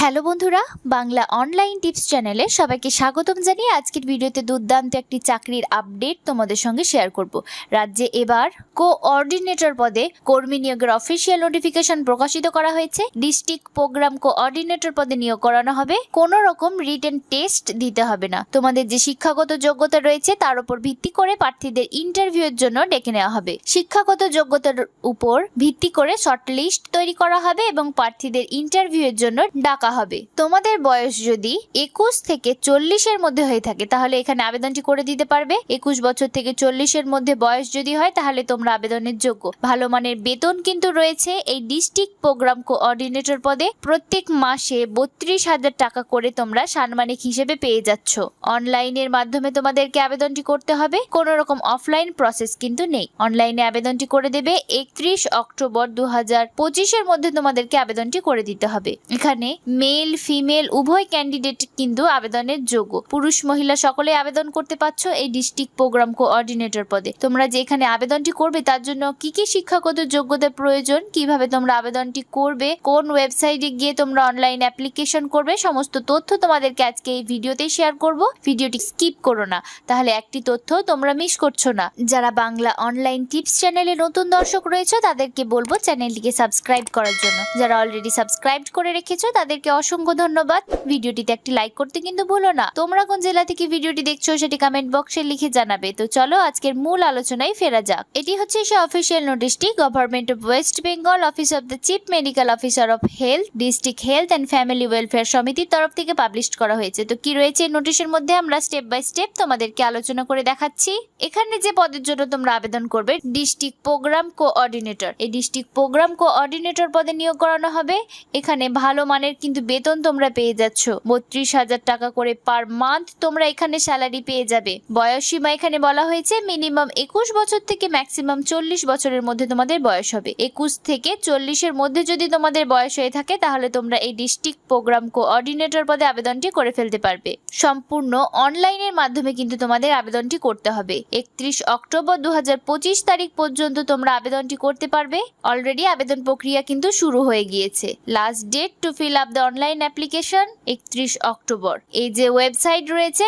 Hello বন্ধুরা, Bangla online tips চ্যানেলে সবাইকে স্বাগতম জানিয়ে আজকের ভিডিওতে দুর্দান্ত একটি চাকরির আপডেট তোমাদের সঙ্গে শেয়ার করব। রাজ্যে এবার কোঅর্ডিনেটর পদে কর্মী নিয়োগের অফিসিয়াল নোটিফিকেশন প্রকাশিত করা হয়েছে। ডিস্ট্রিক্ট প্রোগ্রাম কোঅর্ডিনেটর পদে নিয়োগ করানো হবে। কোনো রকম রিটেন টেস্ট দিতে হবে না। তোমাদের যে শিক্ষাগত যোগ্যতা রয়েছে, তার উপর ভিত্তি করে প্রার্থীদের ইন্টারভিউয়ের জন্য ডেকে নেওয়া হবে। শিক্ষাগত যোগ্যতার উপর ভিত্তি করে শর্ট লিস্ট তৈরি করা হবে এবং প্রার্থীদের ইন্টারভিউয়ের জন্য ডাকা হবে। তোমাদের বয়স যদি একুশ থেকে চল্লিশের মধ্যে হয়ে থাকে, তাহলে এখানে আবেদনটি করে দিতে পারবে। একুশ বছর থেকে চল্লিশের মধ্যে বয়স যদি হয়, তাহলে তোমরা আবেদনের যোগ্য। ভালো মানের বেতন কিন্তু রয়েছে। এই ডিস্ট্রিক্ট প্রোগ্রাম কোঅর্ডিনেটর পদে প্রত্যেক মাসে বত্রিশ হাজার টাকা করে তোমরা সাম্মানিক হিসেবে পেয়ে যাচ্ছ। অনলাইনের মাধ্যমে তোমাদেরকে আবেদনটি করতে হবে। কোনো রকম অফলাইন প্রসেস কিন্তু নেই। অনলাইনে আবেদনটি করে দেবে। একত্রিশ অক্টোবর দু হাজার পঁচিশের মধ্যে তোমাদেরকে আবেদনটি করে দিতে হবে। এখানে মেল, ফিমেল, উভয় ক্যান্ডিডেট কিন্তু আবেদনের যোগ্য। পুরুষ, মহিলা সকলে আবেদন করতে পারছ এই ডিস্ট্রিক্ট প্রোগ্রাম কোঅর্ডিনেটর পদে। তোমরা যে এখানে আবেদনটি করবে, তার জন্য কি কি শিক্ষাগত যোগ্যতা প্রয়োজন, কীভাবে তোমরা আবেদনটি করবে, কোন ওয়েবসাইটে গিয়ে তোমরা অনলাইন অ্যাপ্লিকেশন করবে, সমস্ত তথ্য তোমাদেরকে আজকে এই ভিডিওতে শেয়ার করব। ভিডিওটি স্কিপ করো না, তাহলে একটি তথ্য তোমরা মিস করছ না। যারা বাংলা অনলাইন টিপস চ্যানেলে নতুন দর্শক রয়েছে, তাদেরকে বলব চ্যানেলটিকে সাবস্ক্রাইব করার জন্য। যারা অলরেডি সাবস্ক্রাইব করে রেখেছো, তাদেরকে অসংখ্য ধন্যবাদ। ভিডিওটিতে একটি লাইক করতে কিন্তু ভুলো না। তোমরা কোন জেলা থেকে ভিডিওটি দেখছ সেটি কমেন্ট বক্সে লিখে জানাবে। তো চলো আজকের মূল আলোচনায় ফেরা যাক। এটি হচ্ছে সে official নোটিশটি government of West Bengal office of the chief medical officer of health district health and family welfare সমিতির তরফ থেকে পাবলিশ করা হয়েছে। তো কি রয়েছে নোটিশের মধ্যে? আমরা স্টেপ বাই স্টেপ তোমাদেরকে আলোচনা করে দেখাচ্ছি। এখানে যে পদের জন্য তোমরা আবেদন করবে ডিস্ট্রিক্ট প্রোগ্রাম কোঅর্ডিনেটর এই ডিস্ট্রিক্ট প্রোগ্রাম কোঅর্ডিনেটর পদে নিয়োগ করানো হবে। এখানে ভালো মানের কিন্তু বেতন তোমরা পেয়ে যাচ্ছ। বত্রিশ হাজার টাকা করে পার মান্থ তোমরা এখানে স্যালারি পেয়ে যাবে। বয়স সীমা এখানে বলা হয়েছে মিনিমাম একুশ বছর থেকে ম্যাক্সিমাম চল্লিশ বছরের মধ্যে তোমাদের বয়স হবে। একুশ থেকে চল্লিশের মধ্যে যদি তোমাদের বয়স হয়ে থাকে, তাহলে তোমরা এই ডিস্ট্রিক্ট প্রোগ্রাম কোঅর্ডিনেটর পদে আবেদনটি করে ফেলতে পারবে। সম্পূর্ণ অনলাইনের মাধ্যমে কিন্তু তোমাদের আবেদনটি করতে হবে। একত্রিশ অক্টোবর দু হাজার পঁচিশ তারিখ পর্যন্ত তোমরা আবেদনটি করতে পারবে। অলরেডি আবেদন প্রক্রিয়া কিন্তু শুরু হয়ে গিয়েছে। Last date to fill up the online application একত্রিশ অক্টোবর। এই যে ওয়েবসাইট রয়েছে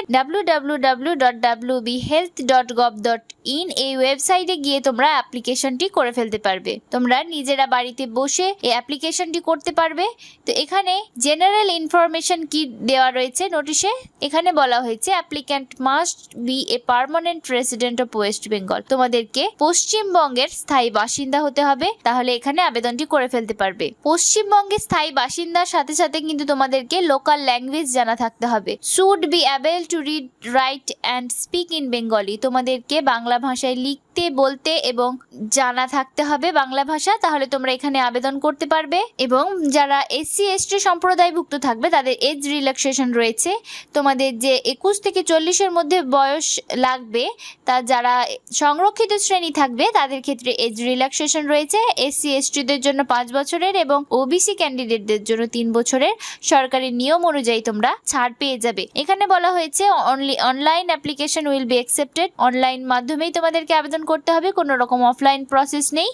ইন এই ওয়েবসাইটে গিয়ে তোমরা অ্যাপ্লিকেশনটি করে ফেলতে পারবে। তোমরা নিজেরা বাড়িতে বসে এই অ্যাপ্লিকেশনটি করতে পারবে। তো এখানে জেনারেল ইনফরমেশন কি দেওয়া রয়েছে নোটিশে এখানে বলা হয়েছে applicant must be a permanent resident of West Bengal তোমাদেরকে পশ্চিমবঙ্গের স্থায়ী বাসিন্দা হতে হবে, তাহলে এখানে আবেদনটি করে ফেলতে পারবে। পশ্চিমবঙ্গের স্থায়ী বাসিন্দার সাথে সাথে কিন্তু তোমাদেরকে লোকাল ল্যাঙ্গুয়েজ জানা থাকতে হবে। Should be able to read write and speak in Bengali তোমাদেরকে বাংলা ভাষায় লিখতে বলতে এবং জানা থাকতে হবে বাংলা ভাষা, তাহলে তোমরা এখানে আবেদন করতে পারবে। এবং যারা এসসি এসটি সম্প্রদায়ভুক্ত থাকবে, তাদের এজ রিল্যাক্সেশন রয়েছে। তোমাদের যে একুশ থেকে চল্লিশের মধ্যে বয়স লাগবে, তা যারা সংরক্ষিত শ্রেণি থাকবে, তাদের ক্ষেত্রে এজ রিল্যাক্সেশন রয়েছে। এসসি এসটিদের জন্য পাঁচ বছরের এবং ওবিসি ক্যান্ডিডেটদের জন্য তিন বছরের। সরকারি নিয়ম অনুযায়ী তোমরা ছাড় পেয়ে যাবে। এখানে বলা হয়েছে only online application will be accepted online মাধ্যমেই তোমাদেরকে আবেদন করতে হবে, কোনো রকম অফলাইন প্রসেস নেই।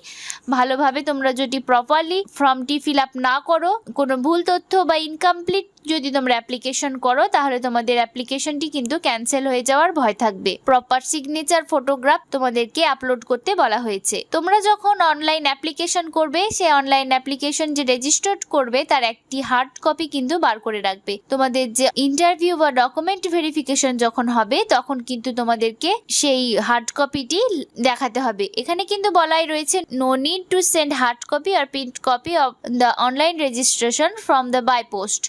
ভালোভাবে তোমরা যদি প্রপারলি ফর্মটি ফিল আপ না করো, কোনো ভুল তথ্য বা ইনকমপ্লিট যদি তোমরা অ্যাপ্লিকেশন করো, তাহলে তোমাদের অ্যাপ্লিকেশনটি কিন্তু ক্যান্সেল হয়ে যাওয়ার ভয় থাকবে। প্রপার সিগনেচার ফটোগ্রাফ তোমাদেরকে আপলোড করতে বলা হয়েছে। তোমরা যখন অনলাইন অ্যাপ্লিকেশন করবে, সেই অনলাইন অ্যাপ্লিকেশন যে রেজিস্টার্ড করবে, তার একটি হার্ড কপি কিন্তু বার করে রাখবে। তোমাদের যে ইন্টারভিউ বা ডকুমেন্ট ভেরিফিকেশন যখন হবে, তখন কিন্তু তোমাদেরকে সেই হার্ড কপিটি দেখাতে হবে। এখানে কিন্তু বলাই রয়েছে no need to send hard copy R print copy of the online registration from the by post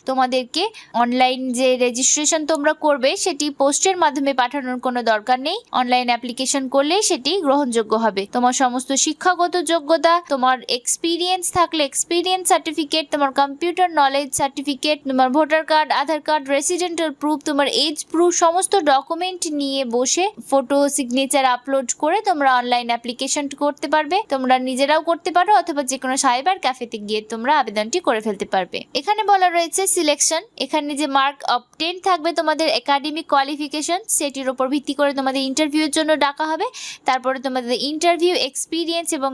তোমাদেরকে অনলাইন যে রেজিস্ট্রেশন তোমরা করবে, সেটি পোস্টের মাধ্যমে পাঠানোর কোনো দরকার নেই। অনলাইন অ্যাপ্লিকেশন করলে সেটি গ্রহণযোগ্য হবে। তোমার সমস্ত শিক্ষাগত যোগ্যতা, তোমার এক্সপিরিয়েন্স থাকলে এক্সপিরিয়েন্স সার্টিফিকেট তোমার কম্পিউটার নলেজ সার্টিফিকেট তোমার voter card Aadhaar card residential proof তোমার এজ প্রুফ সমস্ত ডকুমেন্ট নিয়ে বসে ফটো সিগনেচার আপলোড করে তোমরা অনলাইন অ্যাপ্লিকেশন করতে পারবে। তোমরা নিজেরাও করতে পারো, অথবা যে কোনো সাইবার ক্যাফেতে গিয়ে তোমরা আবেদনটি করে ফেলতে পারবে। এখানে বলা রয়েছে সিলেকশন কোয়ালিফিকেশন এখানে যে মার্ক অবটেন থাকবে তোমাদের একাডেমিক কোয়ালিফিকেশন সেটির উপর ভিত্তি করে তোমাদের ইন্টারভিউর জন্য ডাকা হবে। তারপরে তোমাদের ইন্টারভিউ এক্সপিরিয়েন্স এবং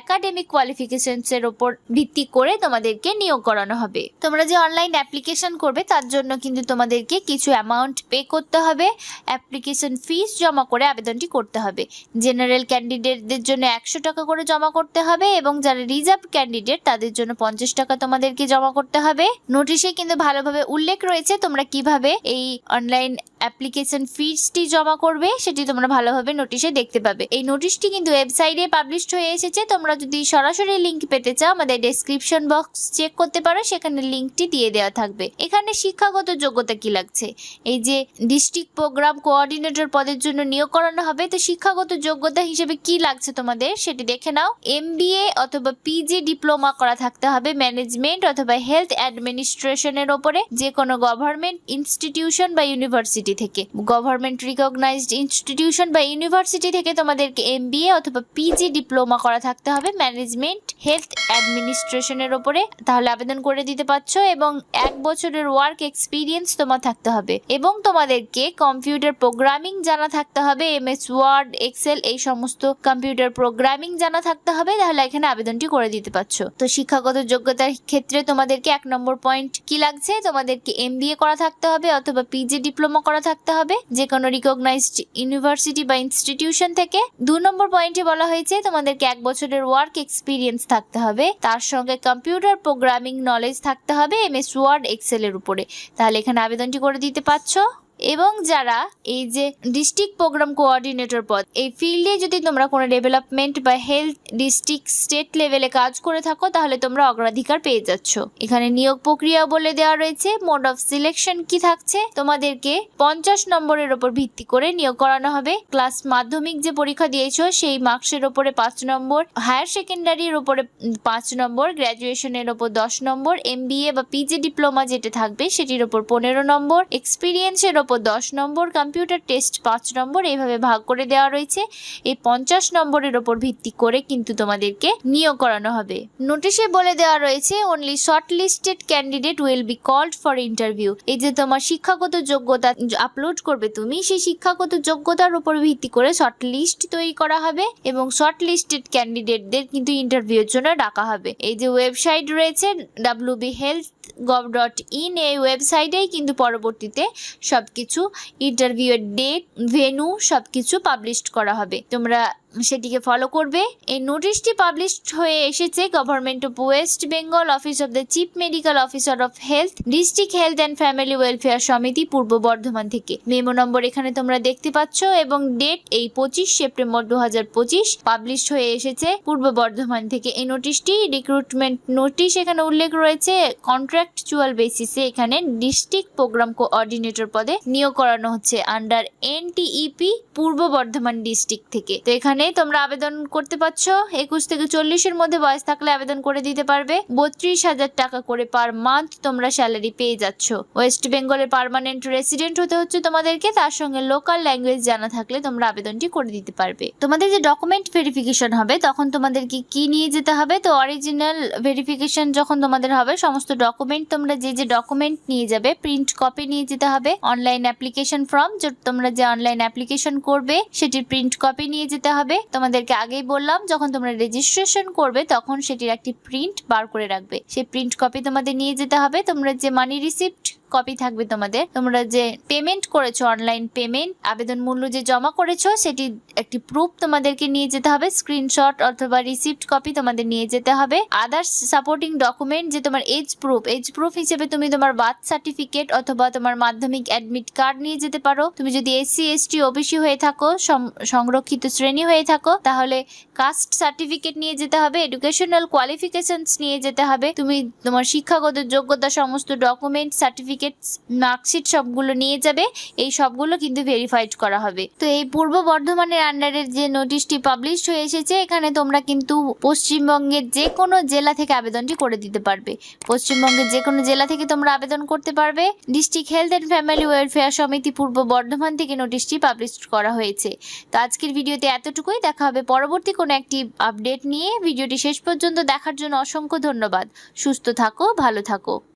একাডেমিক কোয়ালিফিকেশনসের উপর ভিত্তি করে তোমাদেরকে নিয়োগ করানো হবে। তোমরা যে অনলাইন অ্যাপ্লিকেশন করবে, তার জন্য কিন্তু তোমাদেরকে কিছু অ্যামাউন্ট পে করতে হবে। অ্যাপ্লিকেশন ফিস জমা করে আবেদনটি করতে হবে। জেনারেল ক্যান্ডিডেটদের জন্য একশো টাকা করে জমা করতে হবে এবং যারা রিজার্ভ ক্যান্ডিডেট তাদের জন্য পঞ্চাশ টাকা তোমাদেরকে জমা করতে হবে। নোটিশে কিন্তু ভালোভাবে উল্লেখ রয়েছে, তোমরা কীভাবে এই অনলাইন অ্যাপ্লিকেশন ফিসটি জমা করবে, সেটি তোমরা ভালোভাবে নোটিশে দেখতে পাবে। এই নোটিশটি কিন্তু ওয়েবসাইটে পাবলিশড হয়ে এসেছে। তোমরা যদি সরাসরি লিংক পেতে চাও, আমাদের ডেসক্রিপশন বক্স চেক করতে পারো, সেখানে লিংকটি দিয়ে দেওয়া থাকবে। এখানে শিক্ষাগত যোগ্যতা কি লাগছে? এই যে ডিস্ট্রিক্ট প্রোগ্রাম কোঅর্ডিনেটর পদের জন্য নিয়োগ করানো হবে, তো শিক্ষাগত যোগ্যতা হিসেবে কি লাগছে তোমাদের, সেটি দেখে নাও। এমবিএ অথবা পিজি ডিপ্লোমা করা থাকতে হবে ম্যানেজমেন্ট অথবা হেলথ অ্যাডমিনিস্ট্রেশনের ওপরে। যে কোনো গভর্নমেন্ট ইনস্টিটিউশন বা ইউনিভার্সিটি থেকে। গভর্নমেন্ট রিকগনাইজড ইনস্টিটিউশন বা ইউনিভার্সিটি থেকে তোমাদেরকে এমবিএ অথবা পিজি ডিপ্লোমা করা থাকতে হবে ম্যানেজমেন্ট হেলথ অ্যাডমিনিস্ট্রেশনের ওপরে তাহলে আবেদন করে দিতে পারছ এবং এক বছরের ওয়ার্ক এক্সপিরিয়েন্স তোমার থাকতে হবে। এবং তোমাদেরকে কম্পিউটার প্রোগ্রামিং জানা থাকতে হবে এমএস ওয়ার্ড এক্সেল এই সমস্ত কম্পিউটার প্রোগ্রামিং জানা থাকতে হবে, তাহলে এখানে আবেদনটি করে দিতে পারছ। তো শিক্ষাগত যোগ্যতার ক্ষেত্রে তোমাদেরকে এক নম্বর পয়েন্ট কি লাগছে? তোমাদেরকে এমবিএ করা থাকতে হবে অথবা পিজি ডিপ্লোমা করা থাকতে হবে। যে কোনো রিকগনাইজড ইউনিভার্সিটি বা ইনস্টিটিউশন থেকে। দু নম্বর পয়েন্টে বলা হয়েছে, তোমাদেরকে এক বছরের ওয়ার্ক এক্সপিরিয়েন্স থাকতে হবে। তার সঙ্গে কম্পিউটার প্রোগ্রামিং নলেজ থাকতে হবে এম এস ওয়ার্ড এক্সেলের উপরে। তাহলে এখানে আবেদনটি করে দিতে পারছ। এবং যারা এই যে ডিস্ট্রিক্ট প্রোগ্রাম কোঅর্ডিনেটর পদ, এই ফিল্ডে যদি তোমরা কোনো ডেভেলপমেন্ট বা হেলথ ডিস্ট্রিক্ট স্টেট লেভেলে কাজ করে থাকো, তাহলে তোমরা অগ্রাধিকার পেয়ে যাচ্ছ। এখানে নিয়োগ প্রক্রিয়া বলে দেওয়া রয়েছে মোড অফ সিলেকশন কি থাকছে, তোমাদেরকে পঞ্চাশ নম্বরের ওপর ভিত্তি করে নিয়োগ করানো হবে। ক্লাস মাধ্যমিক যে পরীক্ষা দিয়েছ, সেই মার্কসের ওপরে পাঁচ নম্বর হায়ার সেকেন্ডারির ওপরে পাঁচ নম্বর গ্র্যাজুয়েশনের ওপর দশ নম্বর এমবিএ বা পিজি ডিপ্লোমা যেটা থাকবে, সেটির ওপর পনেরো নম্বর এক্সপিরিয়েন্সের ওপর দশ নম্বর কম্পিউটার টেস্ট পাঁচ নম্বর এইভাবে ভাগ করে দেওয়া রয়েছে। এই পঞ্চাশ নম্বরের ওপর ভিত্তি করে কিন্তু তোমাদেরকে নিয়োগ করানো হবে। নোটিশে বলে দেওয়া রয়েছে only shortlisted candidate will be called for interview এই যে তোমার শিক্ষাগত যোগ্যতা আপলোড করবে তুমি, সেই শিক্ষাগত যোগ্যতার উপর ভিত্তি করে শর্ট লিস্ট তৈরি করা হবে এবং শর্ট লিস্টেড ক্যান্ডিডেটদের কিন্তু ইন্টারভিউর জন্য ডাকা হবে। এই যে ওয়েবসাইট রয়েছে W B health gov dot in এই ওয়েবসাইটেই কিন্তু পরবর্তীতে সব কিছু ইন্টারভিউয়ের ডেট ভেনু সব কিছু পাবলিশ করা হবে। তোমরা সেটিকে ফলো করবে। এই নোটিশটি পাবলিশড হয়ে এসেছে government of West Bengal office of the chief medical officer of health district health and family welfare Samiti Purba Bardhaman থেকে। মেমো নম্বর এখানে তোমরা দেখতে পাচ্ছ এবং ডেট এই পঁচিশ সেপ্টেম্বর দু হাজার পঁচিশ পাবলিশ হয়ে এসেছে পূর্ব বর্ধমান থেকে। এই নোটিশটি রিক্রুটমেন্ট নোটিশ এখানে উল্লেখ রয়েছে। কন্ট্রাকচুয়াল বেসিসে এখানে ডিস্ট্রিক্ট প্রোগ্রাম কোঅর্ডিনেটর পদে নিয়োগ করানো হচ্ছে আন্ডার এনটিইপি পূর্ব বর্ধমান ডিস্ট্রিক্ট থেকে। তো এখানে তোমরা আবেদন করতে পারছ। একুশ থেকে চল্লিশের মধ্যে বয়স থাকলে আবেদন করে দিতে পারবে। বত্রিশ হাজার টাকা করে পার মান্থ তোমরা স্যালারি পেয়ে যাচ্ছ। ওয়েস্ট বেঙ্গলের পারমানেন্ট রেসিডেন্ট হতে হচ্ছে তোমাদেরকে। তার সঙ্গে লোকাল ল্যাঙ্গুয়েজ জানা থাকলে তোমরা আবেদনটি করে দিতে পারবে। তোমাদের যে ডকুমেন্ট ভেরিফিকেশন হবে, তখন তোমাদেরকে কি নিয়ে যেতে হবে? তো অরিজিনাল ভেরিফিকেশন যখন তোমাদের হবে, সমস্ত ডকুমেন্ট তোমরা যে যে ডকুমেন্ট নিয়ে যাবে প্রিন্ট কপি নিয়ে যেতে হবে। অনলাইন অ্যাপ্লিকেশন ফর্ম তোমরা যে অনলাইন অ্যাপ্লিকেশন করবে, সেটির প্রিন্ট কপি নিয়ে যেতে হবে। তোমাদেরকে আগেই বললাম, যখন তোমরা রেজিস্ট্রেশন করবে, তখন সেটির একটি প্রিন্ট বার করে রাখবে। সেই প্রিন্ট কপি তোমাদের নিয়ে যেতে হবে। তোমরা যে মানি রিসিপ্ট কপি থাকবে তোমাদের। তোমরা যে পেমেন্ট করেছ অনলাইন পেমেন্ট আবেদন মূল্য যে জমা করেছ, সেটি একটি প্রুফ তোমাদেরকে নিয়ে যেতে হবে। স্ক্রিনশট অথবা রিসিপ্ট কপি তোমাদের নিয়ে যেতে হবে। আদার্স সাপোর্টিং ডকুমেন্ট যে তোমার এজ প্রুফ এজ প্রুফ হিসেবে তুমি তোমার বার্থ সার্টিফিকেট অথবা তোমার মাধ্যমিক অ্যাডমিট কার্ড নিয়ে যেতে পারো। তুমি যদি এসসি এসটি ওবিসি হয়ে থাকো সংরক্ষিত শ্রেণি হয়ে থাকো, তাহলে কাস্ট সার্টিফিকেট নিয়ে যেতে হবে এডুকেশনাল কোয়ালিফিকেশনস নিয়ে যেতে হবে। তুমি তোমার শিক্ষাগত যোগ্যতা সমস্ত ডকুমেন্ট সার্টিফিকেট মার্কশিট সবগুলো নিয়ে যাবে। এই সবগুলো কিন্তু ভেরিফাইড করা হবে। তো এই পূর্ব বর্ধমানের আন্ডারের যে নোটিশটি পাবলিশ হয়ে এসেছে, এখানে তোমরা কিন্তু পশ্চিমবঙ্গের যে কোনো জেলা থেকে আবেদনটি করে দিতে পারবে। পশ্চিমবঙ্গের যে কোনো জেলা থেকে তোমরা আবেদন করতে পারবে। District health and family welfare Samiti Purba Bardhaman থেকে নোটিশটি পাবলিশ করা হয়েছে। তো আজকের ভিডিওতে এতটুকুই। দেখা হবে পরবর্তী কোনো একটি আপডেট নিয়ে। ভিডিওটি শেষ পর্যন্ত দেখার জন্য অসংখ্য ধন্যবাদ। সুস্থ থাকো, ভালো থাকো।